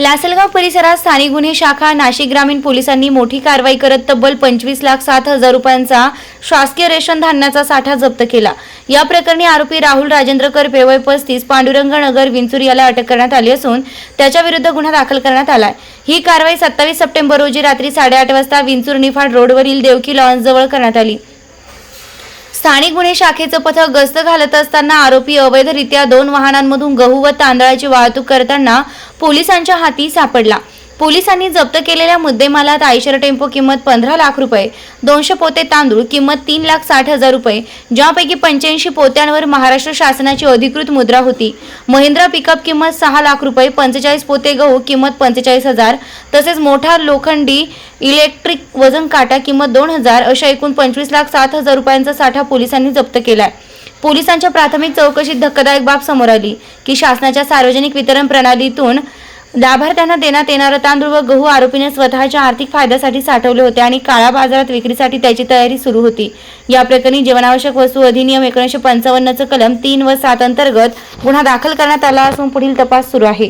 लासलगाव परिसरात स्थानिक गुन्हे शाखा नाशिक ग्रामीण पोलिसांनी मोठी कारवाई करत तब्बल पंचवीस लाख सात हजार रुपयांचा शासकीय रेशन धान्याचा साठा जप्त केला. या प्रकरणी आरोपी राहुल राजेंद्र करपे वय पस्तीस पांडुरंग नगर विंचूर याला अटक करण्यात आली असून त्याच्या विरुद्ध गुन्हा दाखल करण्यात आलाय. ही कारवाई सत्तावीस सप्टेंबर रोजी रात्री साडेआठ वाजता विंचूर निफाड रोडवरील देवकी लॉन्स जवळ करण्यात आली. स्थानिक गुन्हे शाखेचं पथक गस्त घालत असताना आरोपी अवैधरित्या दोन वाहनांमधून गहू व तांदळाची वाहतूक करताना पोलिसांच्या हाती सापडला. पोलिसांनी जप्त केलेल्या मुद्देमालात आयशर टेम्पो किंमत पंधरा लाख रुपये दोनशे पोते तांदूळ किंमत तीन लाख साठ हजार रुपये ज्यापैकी पंच्याऐंशी पोत्यांवर महाराष्ट्र शासनाची अधिकृत मुद्रा होती. महिंद्रा पिकअप किंमत सहा लाख रुपये पंचेचाळीस पोते गहू किंमत पंचेचाळीस हजार तसेच मोठा लोखंडी इलेक्ट्रिक वजन काटा किंमत दोन हजार अशा एकूण पंचवीस लाख सात हजार रुपयांचा साठा पोलिसांनी जप्त केलाय. पोलिसांच्या प्राथमिक चौकशीत धक्कादायक बाब समोर आली की शासनाच्या सार्वजनिक वितरण प्रणालीतून लाभार्थ्यांना देण्यात येणारं तांदूळ व गहू आरोपीने स्वतःच्या आर्थिक फायद्यासाठी साठवले होते आणि काळा बाजारात विक्रीसाठी त्याची तयारी सुरू होती. या प्रकरणी जीवनावश्यक वस्तू अधिनियम एकोणीसशे पंचावन्नचं कलम तीन व सात अंतर्गत गुन्हा दाखल करण्यात आला असून पुढील तपास सुरू आहे.